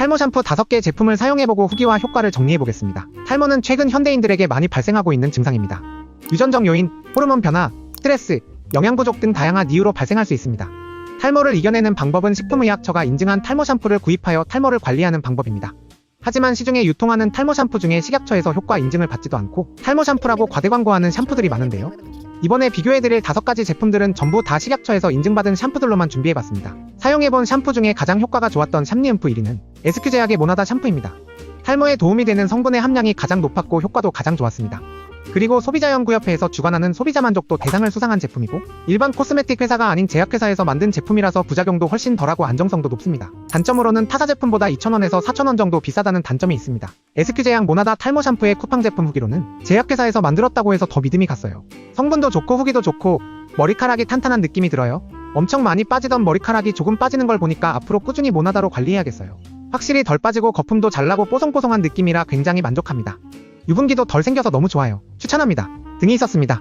탈모 샴푸 5개 제품을 사용해보고 후기와 효과를 정리해보겠습니다. 탈모는 최근 현대인들에게 많이 발생하고 있는 증상입니다. 유전적 요인, 호르몬 변화, 스트레스, 영양 부족 등 다양한 이유로 발생할 수 있습니다. 탈모를 이겨내는 방법은 식품의약처가 인증한 탈모 샴푸를 구입하여 탈모를 관리하는 방법입니다. 하지만 시중에 유통하는 탈모 샴푸 중에 식약처에서 효과 인증을 받지도 않고 탈모 샴푸라고 과대 광고하는 샴푸들이 많은데요. 이번에 비교해드릴 다섯 가지 제품들은 전부 다 식약처에서 인증받은 샴푸들로만 준비해봤습니다. 사용해본 샴푸 중에 가장 효과가 좋았던 샴리음프 1위는 SQ 제약의 모나다 샴푸입니다. 탈모에 도움이 되는 성분의 함량이 가장 높았고 효과도 가장 좋았습니다. 그리고 소비자연구협회에서 주관하는 소비자 만족도 대상을 수상한 제품이고 일반 코스메틱 회사가 아닌 제약회사에서 만든 제품이라서 부작용도 훨씬 덜하고 안정성도 높습니다. 단점으로는 타사 제품보다 2,000원에서 4,000원 정도 비싸다는 단점이 있습니다. SQ제약 모나다 탈모 샴푸의 쿠팡 제품 후기로는 제약회사에서 만들었다고 해서 더 믿음이 갔어요. 성분도 좋고 후기도 좋고 머리카락이 탄탄한 느낌이 들어요. 엄청 많이 빠지던 머리카락이 조금 빠지는 걸 보니까 앞으로 꾸준히 모나다로 관리해야겠어요. 확실히 덜 빠지고 거품도 잘 나고 뽀송뽀송한 느낌이라 굉장히 만족합니다. 유분기도 덜 생겨서 너무 좋아요. 추천합니다. 등이 있었습니다.